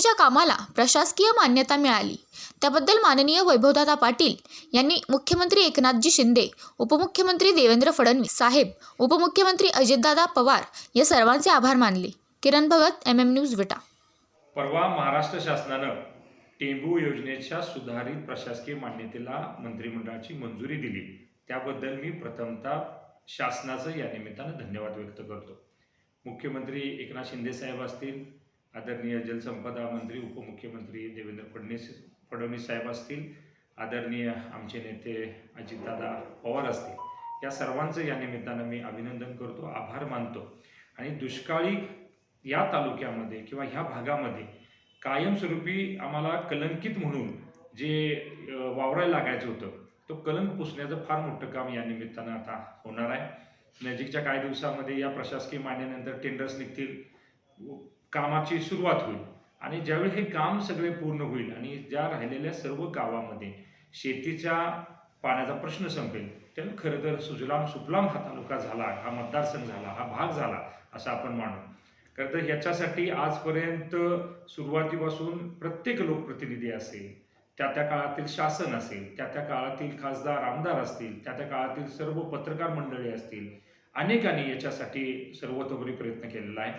योजनेच्या कामाला प्रशासकीय मान्यता मिळाली. त्याबद्दल माननीय वैभवदादा पाटील यांनी मुख्यमंत्री एकनाथजी शिंदे उपमुख्यमंत्री देवेंद्र फडणवीस साहेब उपमुख्यमंत्री अजितदादा पवार या सर्वांचे आभार मानले. Kiran Bhagat M M news Vita. परवा महाराष्ट्र शासनानं टेंबू योजनेच्या सुधारित प्रशासकीय मान्यतेला मंत्रिमंडळाची मंजुरी दिली. त्याबद्दल मी प्रथमतः शासनाचं या निमित्तानं धन्यवाद व्यक्त करतो. मुख्यमंत्री एकनाथ शिंदे साहेब असतील आदरणीय जलसंपदा मंत्री उपमुख्यमंत्री देवेंद्र फडणवीस फडणवीस साहेब असतील आदरणीय आमचे नेते अजितदादा पवार असतील या सर्वांचं या निमित्तानं मी अभिनंदन करतो आभार मानतो. आणि दुष्काळी या तालुक्यामध्ये किंवा ह्या भागामध्ये कायमस्वरूपी आम्हाला कलंकित म्हणून जे वावरायला लागायचं होतं तो कलंक पुसण्याचं फार मोठं काम या निमित्तानं आता होणार आहे. नजीकच्या काही दिवसामध्ये या प्रशासकीय मान्यानंतर टेंडर्स निघतील. कामाची सुरुवात होईल. आणि ज्यावेळी हे काम सगळे पूर्ण होईल आणि ज्या राहिलेल्या सर्व गावामध्ये शेतीच्या पाण्याचा प्रश्न संपेल त्यानं खरं तर सुजलाम सुफलाम हा तालुका झाला हा मतदारसंघ झाला हा भाग झाला असं आपण मानू. खरं तर ह्याच्यासाठी आजपर्यंत सुरुवातीपासून प्रत्येक लोकप्रतिनिधी असेल त्या त्या काळातील शासन असेल त्या त्या काळातील खासदार आमदार असतील त्या त्या काळातील सर्व पत्रकार मंडळी असतील अनेकांनी याच्यासाठी सर्वतोपरी प्रयत्न केलेला आहे.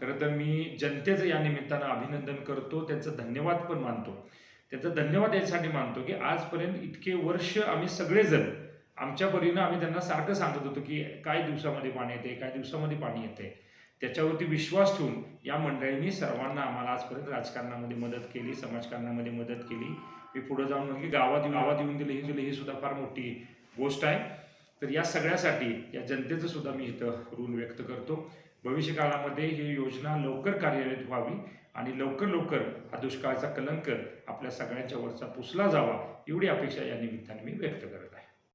खरं तर मी जनतेचं या निमित्तानं अभिनंदन करतो. त्यांचं धन्यवाद पण मानतो. त्यांचं धन्यवाद यासाठी मानतो की आजपर्यंत इतके वर्ष आम्ही सगळेजण आमच्या परीनं आम्ही त्यांना सारखं सांगत होतो की काय दिवसामध्ये पाणी येते काय दिवसामध्ये पाणी येते त्याच्यावरती विश्वास ठेवून या मंडळींनी सर्वांना आम्हाला आजपर्यंत राजकारणामध्ये मदत केली समाजकारणामध्ये मदत केली. मी पुढे जाऊन म्हणजे गावात गावात येऊन दिले हे दिले ही सुद्धा फार मोठी गोष्ट आहे. तर या सगळ्यासाठी या जनतेचं सुद्धा मी इथं ऋण व्यक्त करतो. भविष्य काळामध्ये ही योजना लवकर कार्यान्वित व्हावी आणि लवकर लवकर हा दुष्काळाचा कलंक आपल्या सगळ्यांच्या वरचा पुसला जावा एवढी अपेक्षा या निमित्ताने मी व्यक्त करत आहे.